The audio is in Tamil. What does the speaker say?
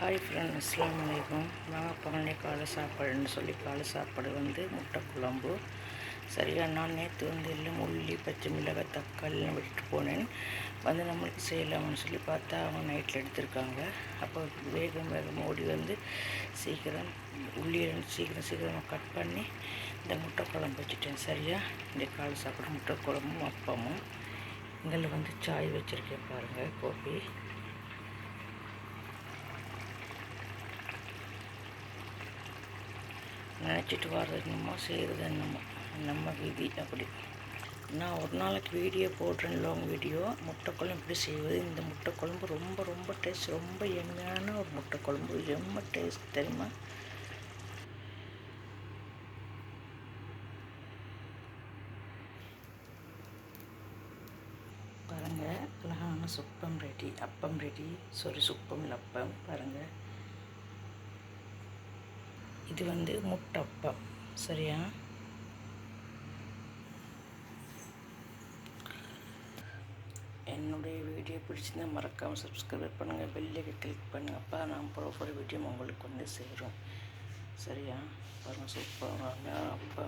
ஹாய் ஃப்ரெண்ட் அஸ்லாம் வலைக்கம் வாங்க பகலே காலை சாப்பாடுன்னு சொல்லி காலை சாப்பாடு வந்து முட்டை குழம்பு. சரியா நான் நேற்று வந்து எல்லாம் உள்ளி பச்சை மிளகாய் தக்காளிலாம் விட்டுட்டு போனேன். வந்து நம்மளுக்கு செய்யலாம்னு சொல்லி பார்த்தா அவங்க நைட்டில் எடுத்திருக்காங்க. அப்போ வேகம் வேகம் ஓடி வந்து சீக்கிரம் உள்ளியை சீக்கிரம் சீக்கிரமாக கட் பண்ணி இந்த முட்டை குழம்பு வச்சுட்டேன். சரியா? இந்த காலை சாப்பாடு முட்டை குழம்பும் அப்பமும். இங்கே வந்து சாய் வச்சுருக்கேன் பாருங்கள் கோபி. நினச்சிட்டு வர்றது என்னமோ செய்கிறது என்னமோ நம்ம விதி அப்படி. நான் ஒரு நாளைக்கு வீடியோ போடுறேன் லாங் வீடியோ முட்டை குழம்பு எப்படி செய்வது? இந்த முட்டை குழம்பு ரொம்ப ரொம்ப டேஸ்ட் ரொம்ப எம்மையான ஒரு முட்டை ரொம்ப எம்ம டேஸ்ட் தெரியுமா? பாருங்கள் அழகான சுப்பம் ரெடி அப்பம் ரெடி சாரி சுப்பம் இல்லை அப்பம் பாருங்கள் இது வந்து முட்டப்பம். சரியா? என்னுடைய வீடியோ பிடிச்சிருந்தா மறக்காமல் சப்ஸ்கிரைப் பண்ணுங்கள் பெல்லுக்கு கிளிக் பண்ணுங்கள் அப்போ நான் ப்ரோஃபைல் வீடியோ உங்களுக்கு வந்து சேரும். சரியா? பாருங்கள் சூப்பராக அப்போ